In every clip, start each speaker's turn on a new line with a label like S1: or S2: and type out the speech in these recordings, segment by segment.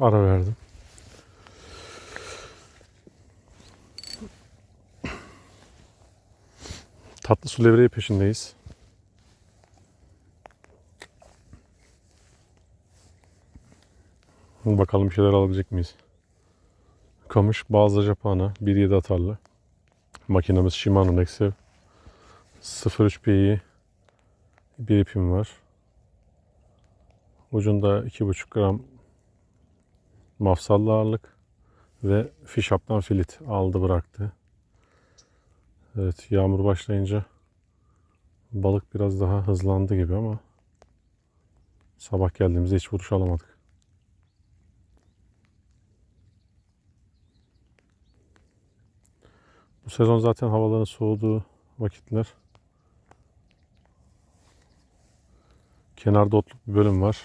S1: Ara verdim. Tatlı su levreği peşindeyiz. Bakalım bir şeyler alabilecek miyiz? Kamış, bazı Japana, 1.7 atarlı. Makinamız Shimano Nexev 03 PI bir ipim var. Ucunda 2,5 gram mafsallı ağırlık ve fish up'tan filit aldı bıraktı. Evet yağmur başlayınca balık biraz daha hızlandı gibi ama sabah geldiğimizde hiç vuruş alamadık. Bu sezon zaten havaların soğuduğu vakitler. Kenarda otluk bir bölüm var.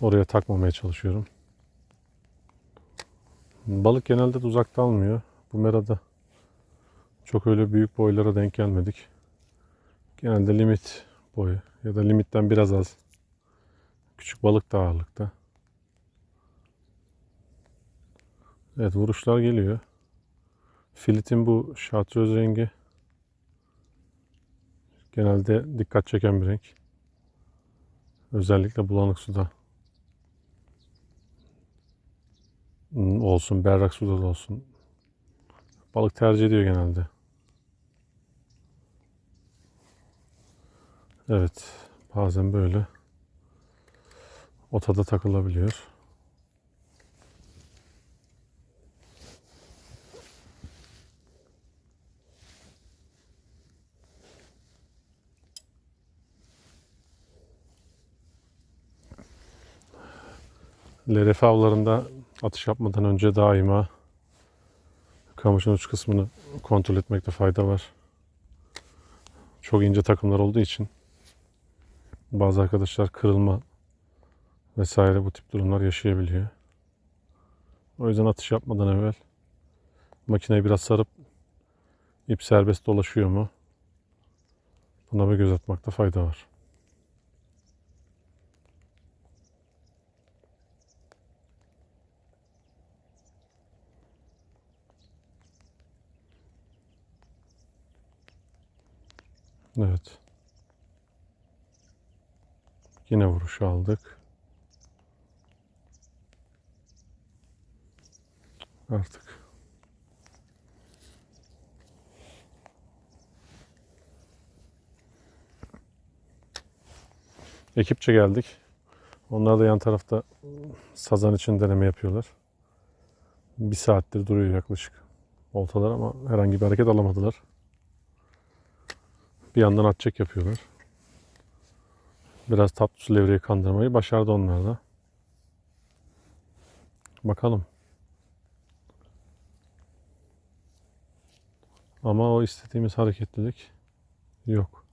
S1: Oraya takmamaya çalışıyorum. Balık genelde de uzakta almıyor. Bu merada çok öyle büyük boylara denk gelmedik. Genelde limit boyu ya da limitten biraz az. Küçük balık da ağırlıkta. Evet vuruşlar geliyor. Filitin bu şartröz rengi genelde dikkat çeken bir renk. Özellikle bulanık suda. Olsun, berrak suda da olsun. Balık tercih ediyor genelde. Evet, bazen böyle otada takılabiliyor. LRF avlarında atış yapmadan önce daima kamışın uç kısmını kontrol etmekte fayda var. Çok ince takımlar olduğu için bazı arkadaşlar kırılma vesaire bu tip durumlar yaşayabiliyor. O yüzden atış yapmadan evvel makineyi biraz sarıp ip serbest dolaşıyor mu? Buna bir göz atmakta fayda var. Evet. Yine vuruş aldık. Artık. Ekipçe geldik. Onlar da yan tarafta sazan için deneme yapıyorlar. Bir saattir duruyor yaklaşık oltalar ama herhangi bir hareket alamadılar. Bir yandan atçek yapıyorlar. Biraz tatlı su levreyi kandırmayı başardı onlar da. Bakalım. Ama o istediğimiz hareketlilik yok.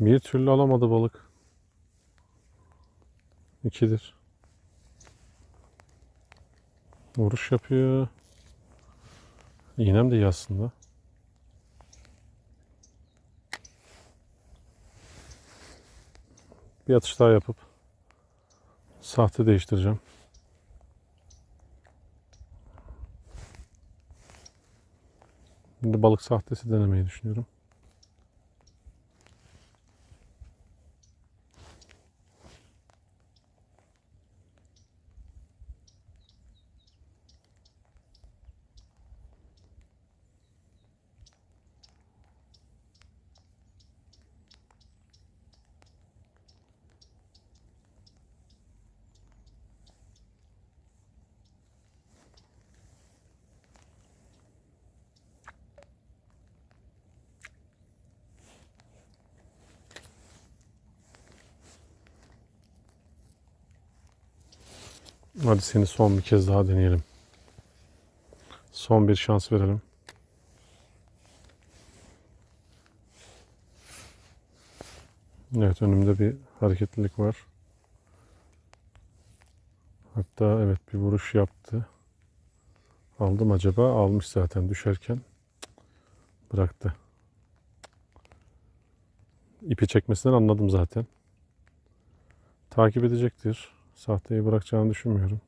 S1: Bir türlü alamadı balık. İkidir. Vuruş yapıyor. İğnem de iyi aslında. Bir atış daha yapıp sahte değiştireceğim. Şimdi balık sahtesi denemeyi düşünüyorum. Hadi seni son bir kez daha deneyelim. Son bir şans verelim. Evet önümde bir hareketlilik var. Hatta evet bir vuruş yaptı. Aldım acaba? Almış zaten düşerken. Bıraktı. İpi çekmesinden anladım zaten. Takip edecektir. Sahteyi bırakacağını düşünmüyorum.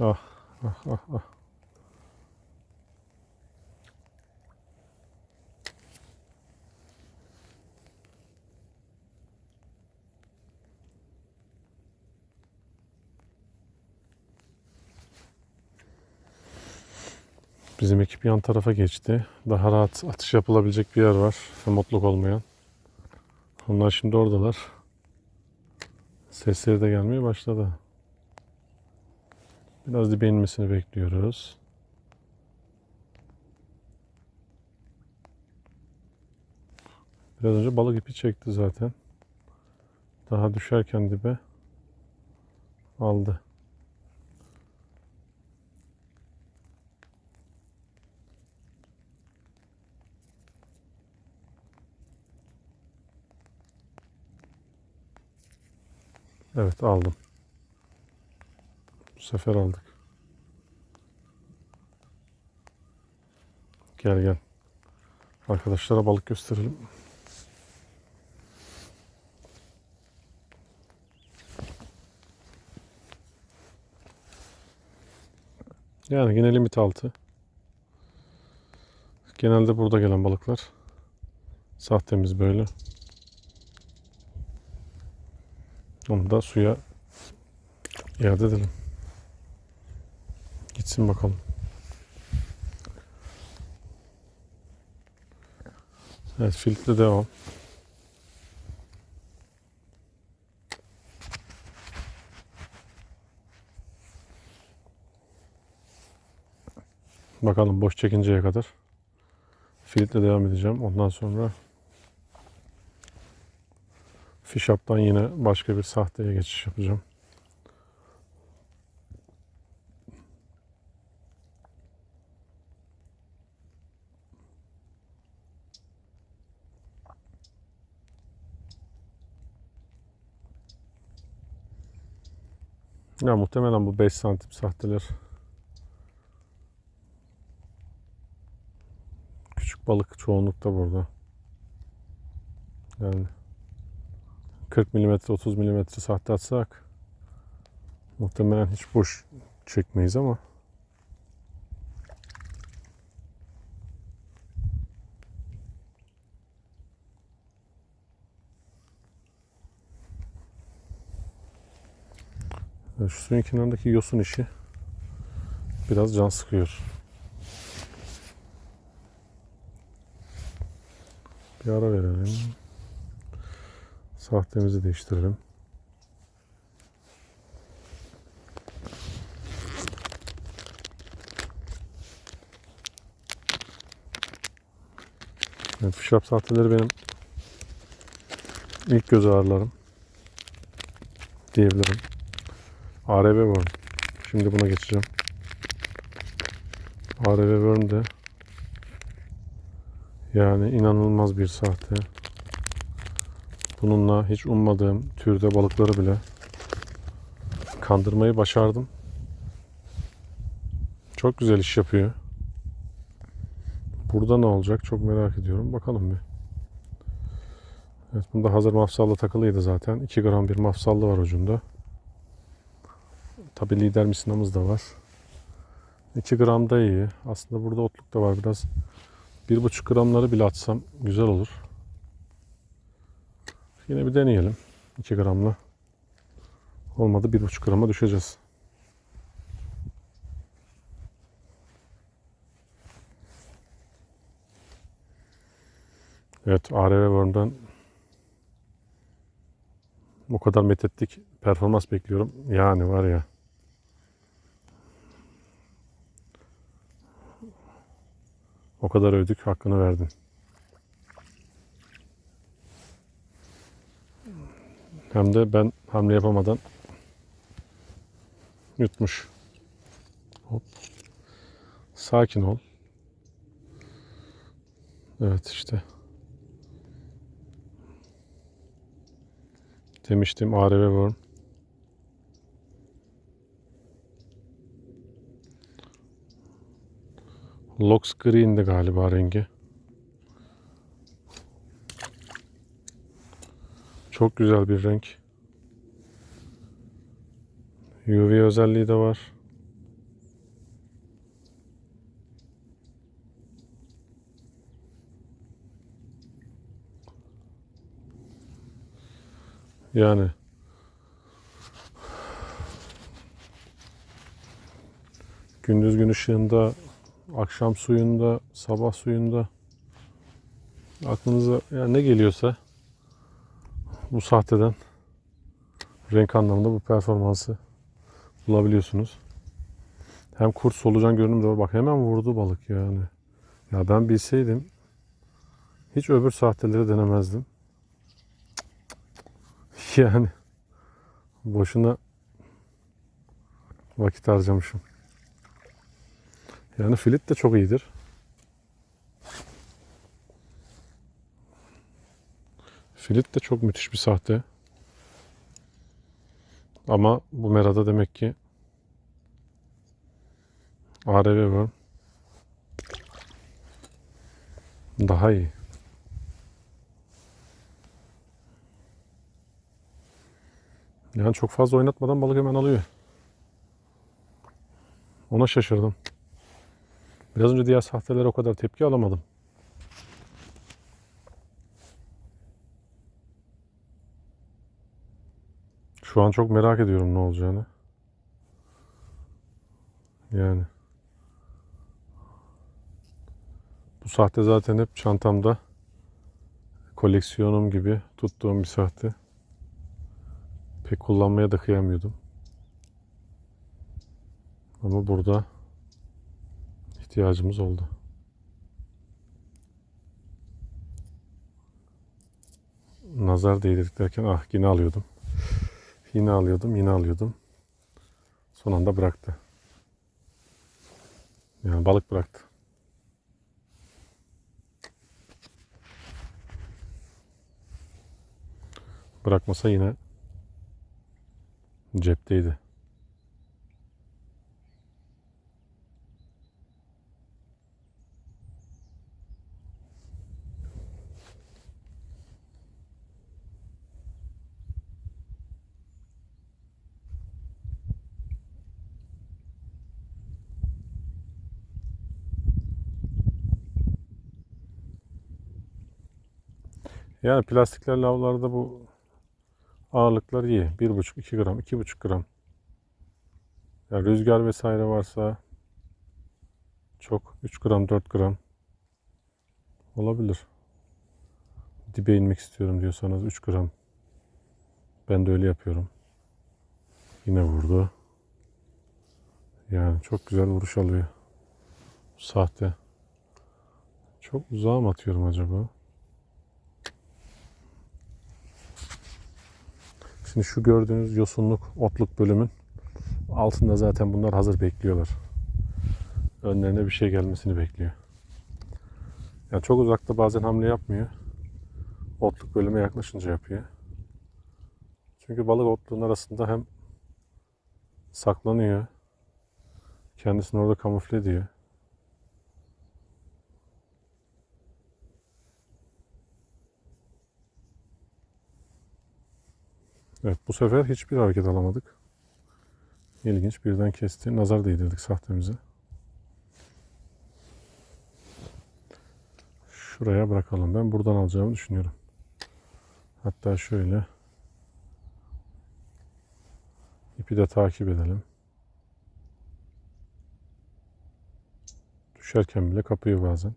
S1: Ah, ah, ah, ah. Bizim ekip yan tarafa geçti. Daha rahat atış yapılabilecek bir yer var. Remotluk olmayan. Onlar şimdi oradalar. Sesleri de gelmeye başladı. Biraz dibe inmesini bekliyoruz. Biraz önce balık ipi çekti zaten. Daha düşerken dibe aldı. Evet aldım. Bu sefer aldık. Gel gel. Arkadaşlara balık gösterelim. Yani yine limit altı. Genelde burada gelen balıklar. Sahtemiz böyle. Onu da suya iade edelim. Gitsin bakalım. Evet filtre devam. Bakalım boş çekinceye kadar filtre devam edeceğim. Ondan sonra Fish Up'tan yine başka bir sahteye geçiş yapacağım. Ya muhtemelen bu 5 santim sahteler. Küçük balık çoğunlukta burada. Yani 40 mm 30 mm sahte atsak muhtemelen hiç boş çekmeyiz ama şu suyun kenarındaki yosun işi biraz can sıkıyor. Bir ara verelim. Sahtemizi değiştirelim. Evet, fişap sahteleri benim ilk göz ağrılarım diyebilirim. ARB Worm. Şimdi buna geçeceğim. ARB Worm de yani inanılmaz bir sahte. Bununla hiç ummadığım türde balıkları bile kandırmayı başardım. Çok güzel iş yapıyor. Burada ne olacak çok merak ediyorum. Bakalım bir. Evet bunda hazır mafsallı takılıydı zaten. 2 gram bir mafsallı var ucunda. Tabi lider misinamız da var. 2 gram da iyi. Aslında burada otluk da var biraz. 1,5 gramları bile atsam güzel olur. Yine bir deneyelim. 2 gramla. Olmadı 1,5 grama düşeceğiz. Evet ARV Worm'dan o kadar methettik performans bekliyorum. Yani var ya. O kadar övdük hakkını verdin. Hem de ben hamle yapamadan Yutmuş. Hop. Sakin ol. Evet işte. Demiştim ARV worm. Lox Green'di galiba rengi. Çok güzel bir renk. UV özelliği de var. Yani gündüz gün ışığında, akşam suyunda, sabah suyunda aklınıza yani ne geliyorsa bu sahteden renk anlamında bu performansı bulabiliyorsunuz. Hem kurt solucan görünümü de var. Bak hemen vurdu balık yani. Ya ben bilseydim hiç öbür sahteleri denemezdim. Yani boşuna vakit harcamışım. Yani filit de çok iyidir. Filit de çok müthiş bir sahte. Ama bu merada demek ki ARV var. Daha iyi. Yani çok fazla oynatmadan balık hemen alıyor. Ona şaşırdım. Biraz önce diğer sahtelere o kadar tepki alamadım. Şu an çok merak ediyorum ne olacağını. Yani. Bu sahte zaten hep çantamda koleksiyonum gibi tuttuğum bir sahte. Pek kullanmaya da kıyamıyordum. Ama burada ihtiyacımız oldu. Nazar değdirdik derken ah yine alıyordum. Yine alıyordum, yine alıyordum. Son anda bıraktı. Yani balık bıraktı. Bırakmasa yine cepteydi. Yani plastikler lavlarda bu ağırlıklar iyi. 1,5-2 gram, 2,5 gram. Ya rüzgar vesaire varsa çok 3 gram, 4 gram olabilir. Dibe inmek istiyorum diyorsanız 3 gram. Ben de öyle yapıyorum. Yine vurdu. Yani çok güzel vuruş alıyor. Sahte. Çok uzağa mı atıyorum acaba? Şimdi şu gördüğünüz yosunluk, otluk bölümün altında zaten bunlar hazır bekliyorlar. Önlerine bir şey gelmesini bekliyor. Yani çok uzakta bazen hamle yapmıyor. Otluk bölüme yaklaşınca yapıyor. Çünkü balık otluğun arasında hem saklanıyor. Kendisini orada kamufle ediyor. Evet bu sefer hiçbir hareket alamadık. İlginç birden kesti. Nazar değdirdik sahtemize. Şuraya bırakalım. Ben buradan alacağımı düşünüyorum. Hatta şöyle ipi de takip edelim. Düşerken bile kapıyor bazen.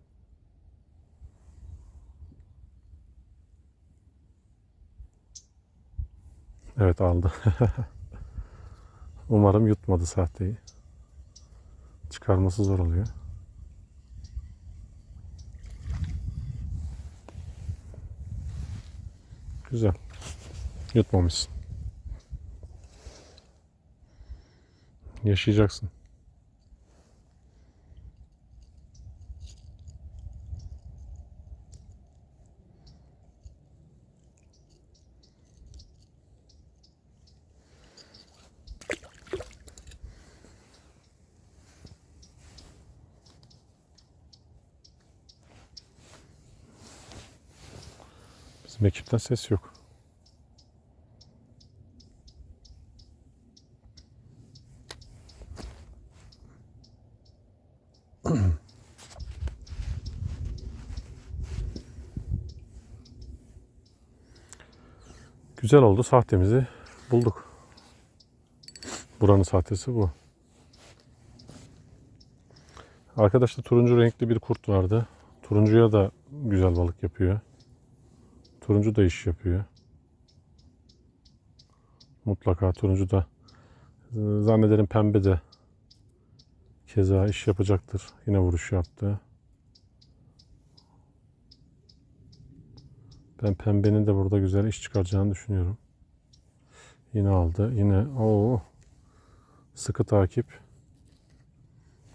S1: Evet aldı. Umarım yutmadı sahteyi. Çıkarması zor oluyor. Güzel. Yutmamışsın. Yaşayacaksın. Bizim ekipten ses yok. Güzel oldu. Sahtemizi bulduk. Buranın sahtesi bu. Arkadaşlar turuncu renkli bir kurt vardı. Turuncuya da güzel balık yapıyor. Turuncu da iş yapıyor. Mutlaka turuncu da. Ee, Zannederim pembe de keza iş yapacaktır. Yine vuruş yaptı. Ben pembenin de burada güzel iş çıkaracağını düşünüyorum. Yine aldı. Yine o sıkı takip.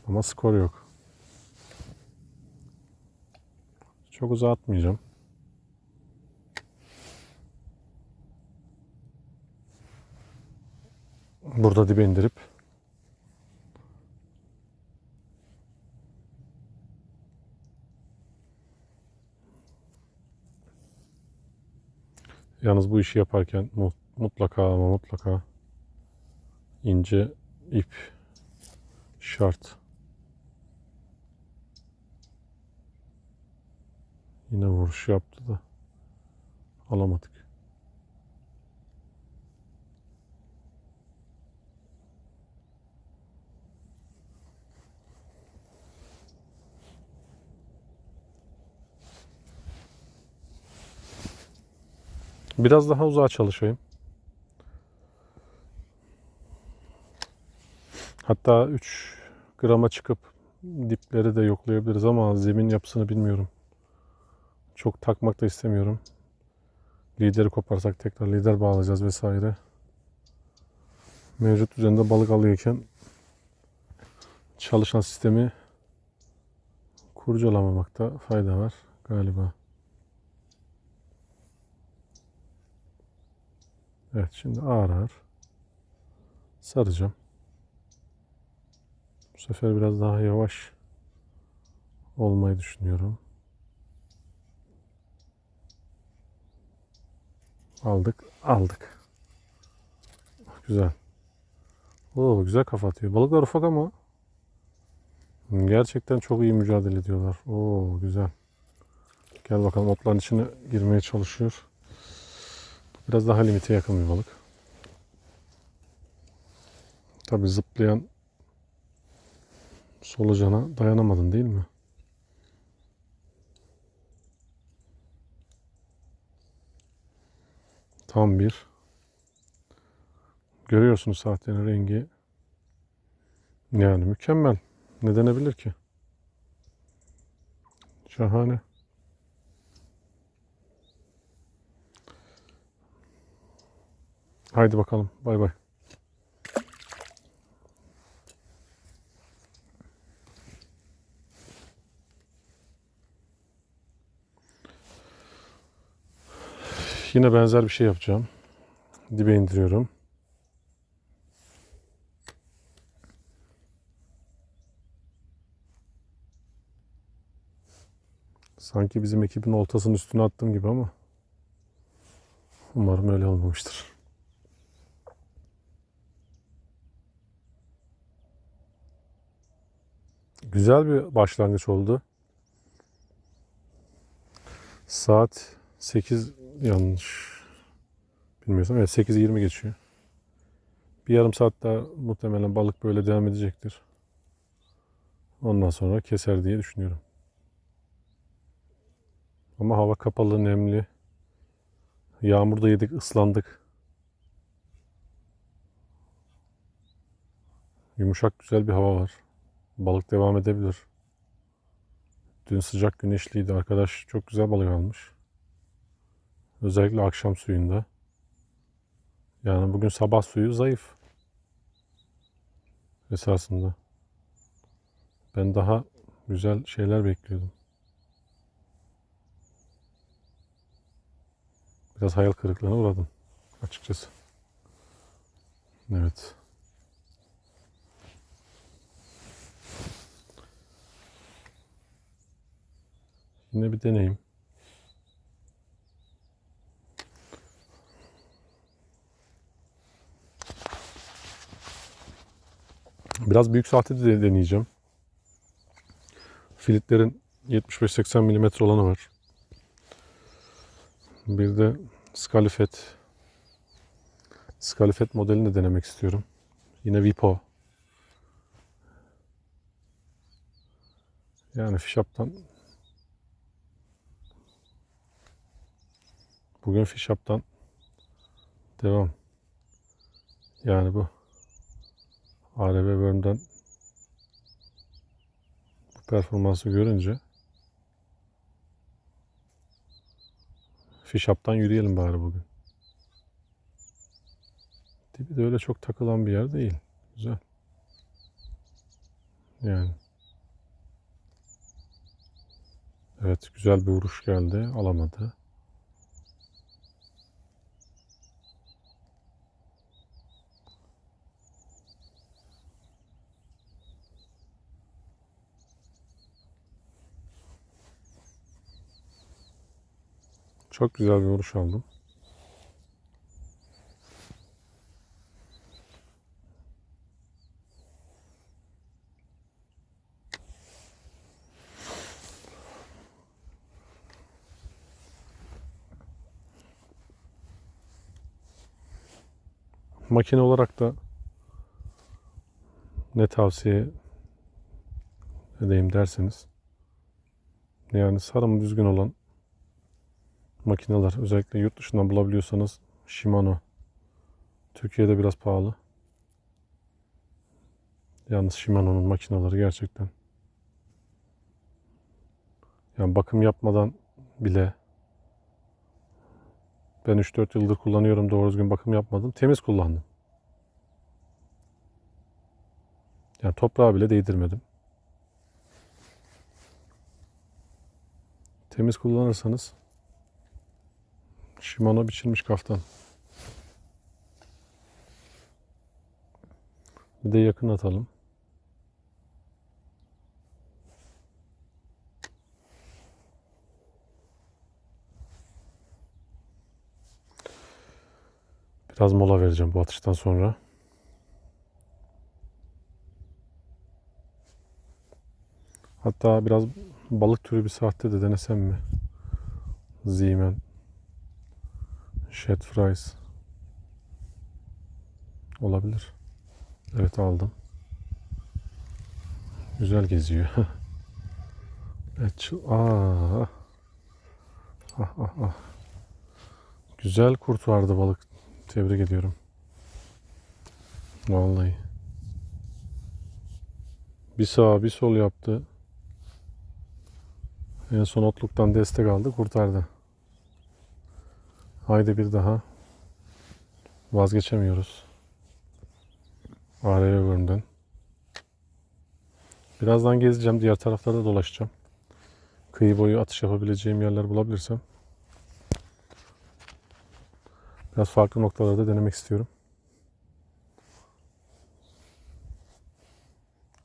S1: Ama skor yok. Çok uzağa atmayacağım. Burada dibe indirip Yalnız bu işi yaparken mu- mutlaka ama mutlaka ince ip şart. Yine vuruş yaptı da alamadık. Biraz daha uzağa çalışayım. Hatta 3 grama çıkıp dipleri de yoklayabiliriz ama zemin yapısını bilmiyorum. Çok takmak da istemiyorum. Lideri koparsak tekrar lider bağlayacağız vesaire. Mevcut düzende balık alıyorken çalışan sistemi kurcalamamakta fayda var galiba. Evet şimdi ağır ağır saracağım. Bu sefer biraz daha yavaş olmayı düşünüyorum. Aldık, aldık. Güzel. Oo, güzel kafa atıyor. Balıklar ufak ama gerçekten çok iyi mücadele ediyorlar. Oo, güzel. Gel bakalım otların içine girmeye çalışıyor. Biraz daha limite yakın bir balık. Tabi zıplayan solucana dayanamadın değil mi? Tam bir. Görüyorsunuz sahtenin rengi. Yani mükemmel. Ne denebilir ki? Şahane. Haydi bakalım. Bay bay. Yine benzer bir şey yapacağım. Dibe indiriyorum. Sanki bizim ekibin oltasının üstüne attığım gibi ama umarım öyle olmamıştır. Güzel bir başlangıç oldu. Saat 8 yanlış bilmiyorsam evet 8.20 geçiyor. Bir yarım saat daha muhtemelen balık böyle devam edecektir. Ondan sonra keser diye düşünüyorum. Ama hava kapalı, nemli. Yağmurda yedik, ıslandık. Yumuşak güzel bir hava var. Balık devam edebilir. Dün sıcak güneşliydi. Arkadaş çok güzel balık almış. Özellikle akşam suyunda. Yani bugün sabah suyu zayıf. esasında. Ben daha güzel şeyler bekliyordum. Biraz hayal kırıklığına uğradım açıkçası. Evet. Yine bir deneyim. Biraz büyük sahte de deneyeceğim. Filitlerin 75-80 mm olanı var. Bir de Scalifet Scalifet modelini de denemek istiyorum. Yine Vipo. Yani Fishup'tan Bugün Fishup'tan devam. Yani bu ARB Worm'den bu performansı görünce Fishup'tan yürüyelim bari bugün. Dibi de öyle çok takılan bir yer değil. Güzel. Yani. Evet güzel bir vuruş geldi. Alamadı. Çok güzel bir vuruş aldım. Makine olarak da ne tavsiye edeyim derseniz yani sarımı düzgün olan makineler özellikle yurt dışından bulabiliyorsanız Shimano Türkiye'de biraz pahalı. Yalnız Shimano'nun makineleri gerçekten yani bakım yapmadan bile ben 3-4 yıldır kullanıyorum doğru düzgün bakım yapmadım. Temiz kullandım. Yani toprağa bile değdirmedim. Temiz kullanırsanız Shimano biçilmiş kaftan. Bir de yakın atalım. Biraz mola vereceğim bu atıştan sonra. Hatta biraz balık türü bir sahte de denesem mi? Zeeman. Shed fries. Olabilir. Evet aldım. Güzel geziyor. evet. Aa. Ah ah ah. Güzel kurt vardı balık. Tebrik ediyorum. Vallahi. Bir sağ bir sol yaptı. En son otluktan destek aldı kurtardı. Haydi bir daha. Vazgeçemiyoruz. ARV bölümden. Birazdan gezeceğim. Diğer taraflarda dolaşacağım. Kıyı boyu atış yapabileceğim yerler bulabilirsem. Biraz farklı noktalarda denemek istiyorum.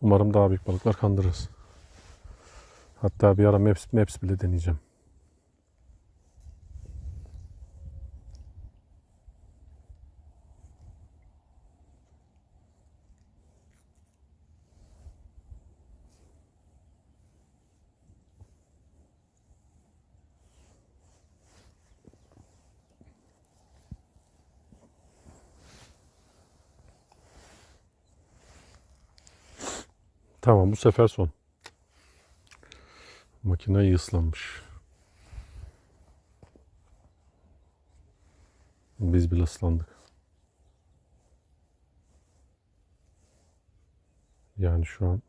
S1: Umarım daha büyük balıklar kandırırız. Hatta bir ara Maps, Maps bile deneyeceğim. Tamam bu sefer son. Makine iyi ıslanmış. Biz bile ıslandık. Yani şu an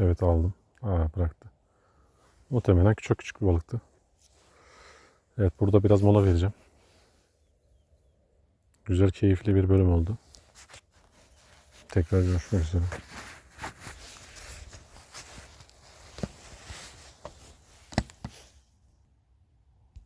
S1: Evet aldım. Aa, bıraktı. Muhtemelen çok küçük bir balıktı. Evet burada biraz mola vereceğim. Güzel keyifli bir bölüm oldu. Tekrar görüşmek üzere.